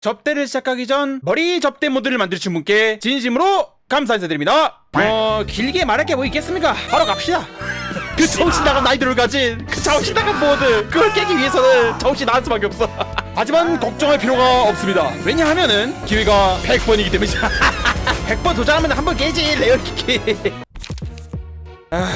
접대를 시작하기 전 머리 접대 모드를 만드신 분께 진심으로 감사 인사드립니다. 어 길게 말할 게 뭐 있겠습니까? 바로 갑시다. 그 정신 나간 아이들을 가진 그 정신 나간 모드 그걸 깨기 위해서는 정신 나갈 수밖에 없어. 하지만 걱정할 필요가 없습니다. 왜냐하면은 기회가 100번이기 때문이죠. 100번 도전하면 한 번 깨지 레어 키키. 아...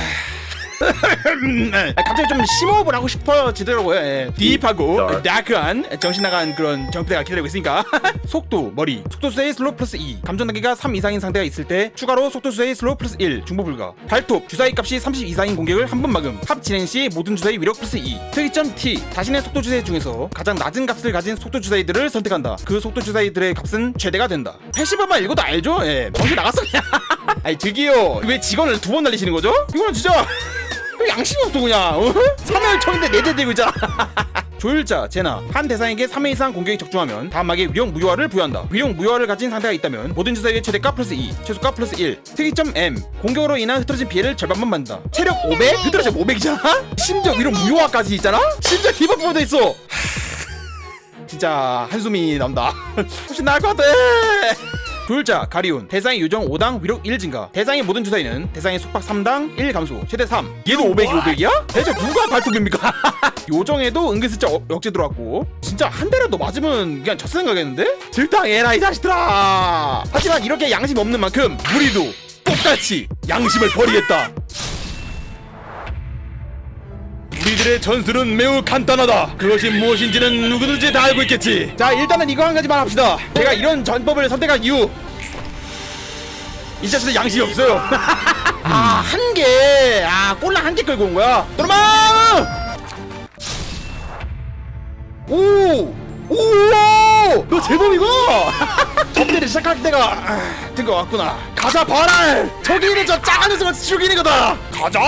갑자기 좀 심호흡을 하고 싶어지더라고요. 예. 딥하고 다크한 정신 나간 그런 정태가 기다리고 있으니까. 속도 머리. 속도 수의 슬로우 플러스 2 감전 단계가 3 이상인 상태가 있을 때 추가로 속도 수의 슬로우 플러스 1 중보 불가. 발톱 주사위 값이 30 이상인 공격을 한 번 막음. 합 진행 시 모든 주사위 위력 플러스 2 특이점 T. 자신의 속도 주사위 중에서 가장 낮은 값을 가진 속도 주사위들을 선택한다. 그 속도 주사위들의 값은 최대가 된다. 80번만 읽어도 알죠? 예. 정신 나갔어 그냥. 아니 저기요 왜 직원을 두 번 날리시는 거죠? 이거는 진짜 왜 양심이 없어 그냥. 어? 3회 청인데 4대 들고 있잖아. 조율자 제나. 한 대상에게 3회 이상 공격이 적중하면 다음막에 위력 무효화를 부여한다. 위력 무효화를 가진 상태가 있다면 모든 주사위의 최대값 플러스 2 최소값 플러스 1 특이점 M 공격으로 인한 흐트러진 피해를 절반만 받는다. 체력 500 흐트러짐 500이잖아? 심지어 위력 무효화까지 있잖아? 심지어 디버프도 있어. 진짜 한숨이 나온다. 훨씬 나을 것 같아 조율자 가리온 대상의 요정 5당 위력 1 증가 대상의 모든 주사위는 대상의 속박 3당 1 감소 최대 3 얘도 500이 500이야? 대체 누가 발톱입니까? 요정에도 은근슬쩍 어- 역제 들어왔고 진짜 한 대라도 맞으면 그냥 졌을 생각했는데? 들당해라 이 자식들아 하지만 이렇게 양심 없는 만큼 우리도 똑같이 양심을 버리겠다 우리들의 전술은 매우 간단하다. 그것이 무엇인지는 누구든지 다 알고 있겠지. 자, 일단은 이거 한 가지만 합시다. 제가 이런 전법을 선택한 이유. 이 자식들 양심이 없어요. 아, 한 개. 아, 꼴랑 한 개 끌고 온 거야. 도르마! 오! 오! 너 제법이고! 접대를 시작할 때가 든것 같구나. 가자, 바랄! 저기 있는 저 작은 녀석을 죽이는 거다! 가자!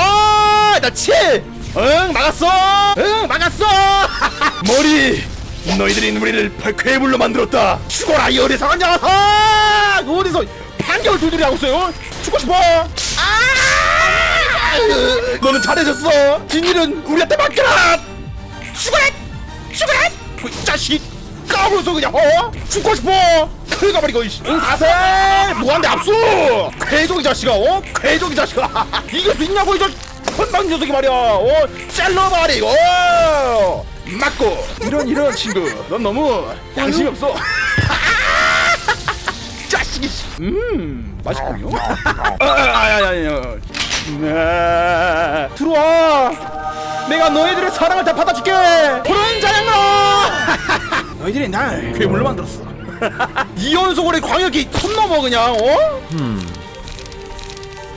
나 7! 응, 막았어! 응, 막았어! 머리! 너희들이 우리를 괴물로 만들었다! 죽어라, 이 어리석은 녀석! 어디서 판결 두드리 하고 있어요? 죽고 싶어! 아! 너는 잘해줬어! 뒷일은 우리한테 맡겨라! 죽어라! 죽어라! 그 자식! 까불어서 그냥 어? 죽고 싶어! 긁어버리고 응사세! 무한대 압수! 괴족이 자식아 어? 괴족이 자식아 이길 수 있냐고 이저 건방 녀석이 말이야. 어? 짤러버리고 맞고. 이런 이런 친구. 넌 너무 양심이 없어. 자식이. 음 맛있군요. 아아아아아 들어와. 내가 너희들의 사랑을 다 받아줄게. 푸른 자양로 너희들이 날 괴물로 만들었어. 이연속으로 광역이 손 넘어 그냥. 어?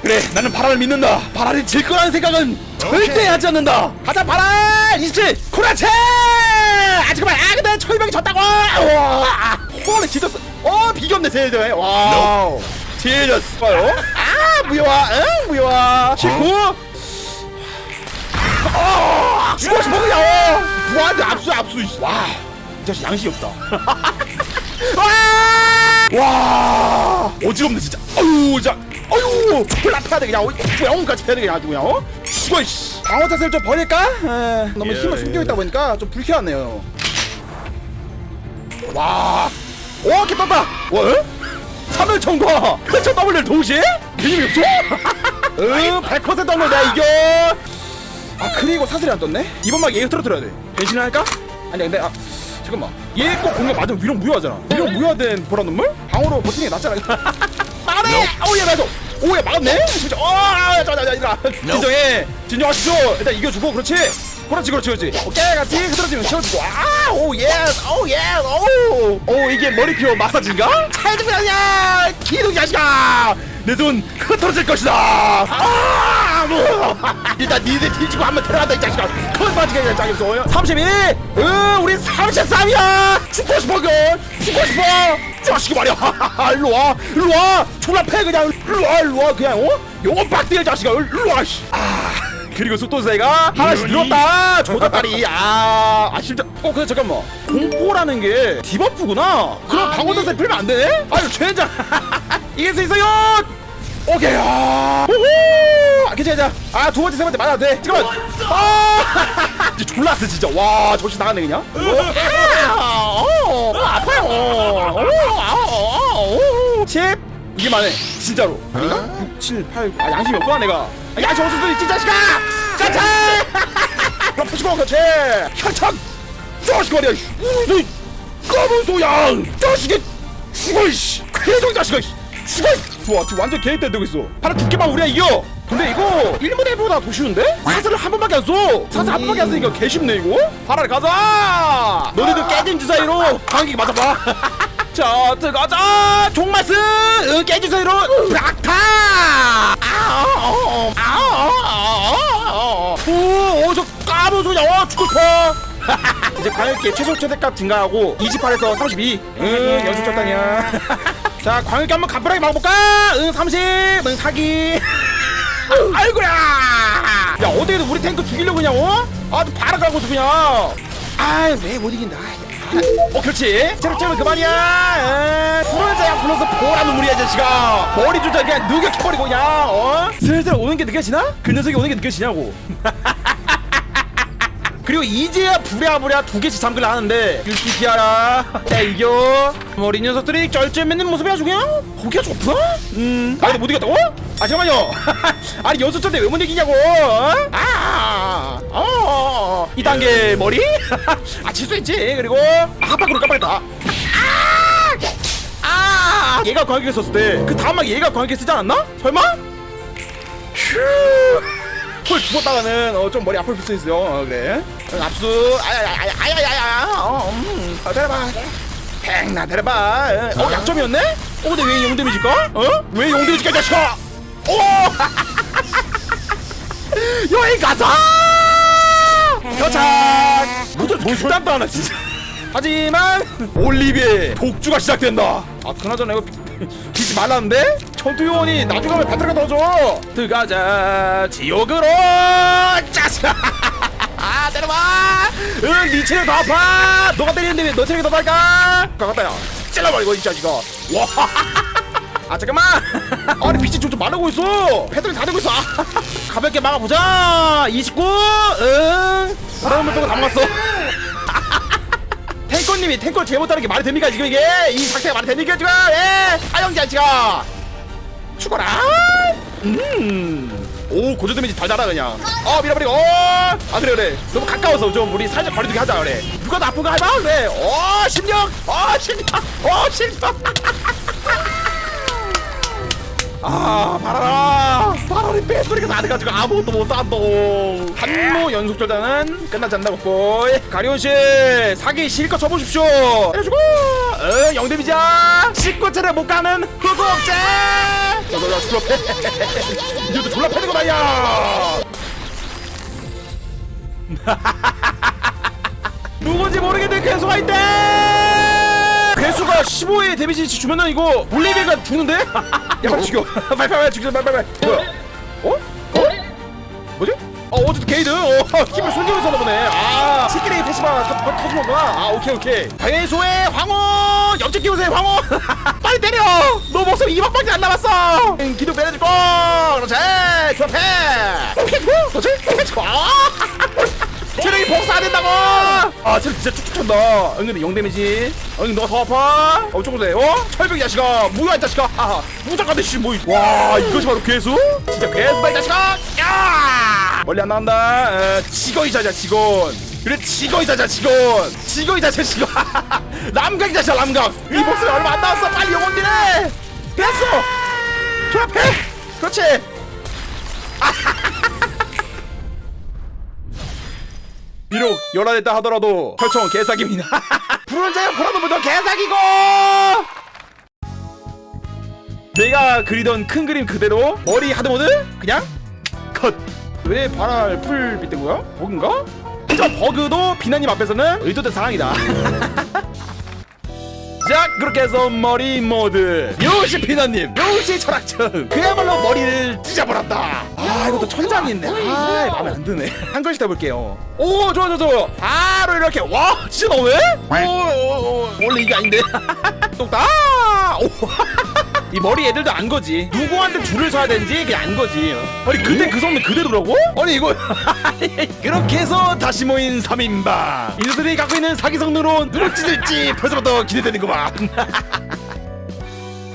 그래 나는 바람을 믿는다. 바람이 질 거라는 생각은 절대 하지 않는다. 가자 바람! 27 쿠라체! 아 잠깐만. 아 근데 철벽이 졌다고! 와! 홀리 지졌어. 어 비겼네 제일 와우. 지졌어요? 아 무효화. 응 무효화. 19 어? 그냥 어. 무한대 압수 압수. 와이 자식 양심이 없다. 와! 와! 어지럽네 진짜. 아유, 자, 아유, 플라 패야 돼 그냥. 영까지 패야 돼 그냥 아주 그냥. 어? 죽어 씨. 방어 자세를 좀 버릴까? 에, 너무 힘을 숨기고 있다 보니까 좀 불쾌하네요. 와, 오, 이렇게 떴다. 와, 에? 3일 청과 회차 더블을 동시에? 개념이 없어? 응, 100% 한걸 내가 이겨. 아 그리고 사슬이 안 떴네? 이번 막 얘가 떨어뜨려야 돼 변신을 할까? 아니 근데 아 잠깐만 얘 꼭 공격 맞으면 위력 무효하잖아 위력 무효된 보라 눈물? 방어로 버티는 게 낫잖아 어우얘 맞아 오얘 막았네? 진짜. 어아 자자자 얘들아 진정해. 진정하시죠. 일단 이겨주고 그렇지? 그렇지 그렇지 그렇지. 오케이 같이 흐트러지면 채워주고. 아오예 오예 오오 이게 머리피어 마사지인가? 그냥 기둥 자식아 내손 흐트러질 것이다. 아! 뭐. 일단 니네 뒤지고 한번 들어간다 이 자식아. 그건 빠지게 그냥 짜겠어 32응 우리 33이야. 죽고 싶어 그 죽고 싶어. 자식이 말이야. 일로 와. 일로 와. 졸라 패 그냥. 일로 와 일로 와. 그냥 어? 영원 박대일 자식아. 일로 와 씨. 아 그리고 속도세가 하나씩 늘었다. 조다다리 아, 아 진짜. 어 근데 잠깐만. 공포라는 게 디버프구나. 그럼 방어자세 풀면 안 되네? 아유 젠장 이길 수 있어요. 오케이. 아 아, 괜찮아. 아 두 번째 세 번째 맞아도 돼. 잠깐만. 아! 진짜 졸랐어 진짜. 와 정신 나갔네 그냥. 아, 어, 아파요. 어, 어, 10 이게 많네 진짜로. 아닌가? 6, 7, 8, 아 양심이 없구나 내가. 아, 양심 없어도 있지 자식아 자차 푸시고 그렇지 혈창 자식아리야 무슨 검은 소양! 자식이 죽어 이씨. 괴성 자식아 이씨 죽어! 이 좋아 지금 완전 계획대로 되고 있어. 바로 두께만 우리가 이겨! 근데 이거 1무대보다 더 쉬운데? 사슬을 한 번밖에 안 써! 사슬 한 번밖에 안 쓰니까 개 쉽네 이거? 바라를 가자! 너네도 깨진 주사위로 방귀 맞아봐. 자 들어가자! 종마스! 응, 깨진 주사위로 브락타! 아오 어디서 까불 소냐 와 죽을 뻔 이제 광역기 최소 최대값 증가하고 28에서 32. 응, 연습 적당이야. 자, 광역기 한번 가뿐하게 막아볼까? 응, 30. 응, 사기. 아이고야! 야, 어디에도 우리 탱크 죽이려고 그냥, 어? 아주 바라가고서 그냥. 아, 왜 못 이긴다. 아, 어, 그렇지. 체력 채우면 그만이야. 응, 불러자야 불러서 보라 눈물이야, 이 자식아. 머리 조절 그냥 누격해버리고 그냥, 어? 슬슬 오는 게 느껴지나? 그 녀석이 오는 게 느껴지냐고. 그리고 이제야 부랴부랴 두 개씩 잠글라 하는데 유키 피하라 야 이겨 어린 녀석들이 쩔쩔매는 모습이 아주 그냥 보기가 좋구나 음 아니 못 이겼다고? 아 잠깐만요 아니 연습 전에 왜 못 이기냐고 어? 아, 어, 어, 어. 2단계 머리? 아 실수했지 그리고 아 깜빡했다 아! 아 얘가 광역기 썼을 때 그 다음 막 얘가 광역기 쓰지 않았나? 설마? 휴. 헐 죽었다가는 어, 좀 머리 아플 수 있어요. 어, 그래. 응, 압수. 아야야야야 아야야야. 어, 음. 어, 내려봐. 팽나 내려봐. 어, 어 약점이었네? 어, 근데 왜 용데미지까? 어? 왜 용데미지까 이 자식아? 오! 여행 가자! 도착! 모두 죽단도 하나 진짜. 하지만 올리비에 독주가 시작된다. 아 그나저나 이거 비- 비지 말라는데? 전투 요원이 나중에 가면 배틀가 넣어줘. 들어가자 지옥으로 짜 자. 아 때려봐. 응, 네 체력 더 아파. 너가 때리는데 왜너 체력이 더 날까? 가갔다야. 찔러버리고 이 자식아. 와. 아 잠깐만. 아니 빛이 좀좀 마르고 있어. 패들이 다 되고 있어. 아, 가볍게 막아보자. 29. 응. 바람을 보고 다 먹었어. 탱커님이 탱커 제일 못하는 게 말이 됩니까 지금 이게 이 상태가 말이 됩니까 지금 예 아영 자식아 죽어라 음오 고조 데미지 달달하 그냥. 어 밀어버리고 어아 그래 그래. 너무 가까워서 좀 우리 살짝 거리두기 하자 그래. 누가 나쁜 거 해봐 그래. 어 심령! 어 심령! 어 심령! 아 바라라 바라리 뱃소리가 다 돼가지고 아무것도 못한다고 한모 연속 절단은 끝나지 않는다고 보이. 가리온씨 사기 실컷 쳐보십시오. 해주고. 어 영대비자. 19차례 못 가는 흑옥제 너너너 졸라 패 이것도 졸라 패는 거다 야 누군지 모르겠는데 괴수가 있대 괴수가 15의 데미지 주면은 이거 올리비가 죽는데? 야 빨리 죽여 빨리 빨리 죽여 빨리 빨리 뭐야? 어 어쨌든 게이드 어, 힘을 있었나 보네 아 치킨이 패시바 터주는 거구나 아 오케이 오케이 괴수의 황호 옆집 기우세의 황호 빨리 때려 너 목숨 2박밖에 안 남았어 응, 기둥 빼내줄 거 그렇지 좋아 그렇지 패치고 아 체력이 복사 안 된다고! 아, 체력 진짜 쭉쭉 찬다. 은근히 영 데미지. 응, 너가 더 아파? 어, 조금 돼. 어? 철벽 이 자식아. 뭐야, 이 자식아. 아, 무작가대 씨, 뭐. 와, 이것이 바로 괴수? 진짜 괴수다, 이 자식아. 야! 멀리 안 나온다. 에, 직원이 자자, 직원. 그래, 직원이 자자, 직원. 직원이 자자, 직원. 남각이 자자, 남각. 이 목소리 얼마 안 나왔어. 빨리 영혼이네. 됐어. 좋아, 패. 그렇지. 비록 열화됐다 하더라도 혈청은 개사기입니다. 푸른 자야 보라도 보던 개사기고. 내가 그리던 큰 그림 그대로 머리 하드모드 그냥 컷. 왜 발알 풀 빗댄 거야? 버그인가? 하지만 버그도 비나님 앞에서는 의도된 사랑이다. 자 그렇게 해서 머리 모드. 요시 피나님. 요시 철학전 그야말로 머리를 찢어버렸다. 아 이것도 천장이 있네 아 마음에 안 드네. 한 글씩 해볼게요. 오 좋아 좋아 좋아. 바로 이렇게. 와 진짜 너왜? 오, 오, 오, 원래 이게 아닌데. 똑딱. 오 이 머리 애들도 안 거지. 누구한테 줄을 서야 되는지 그냥 안 거지. 아니 그때 그 성능 그대로라고? 아니 이거 그렇게 해서 다시 모인 3인방. 이들이 갖고 있는 사기 성능으로 누굴 찢을지 벌써부터 기대되는구만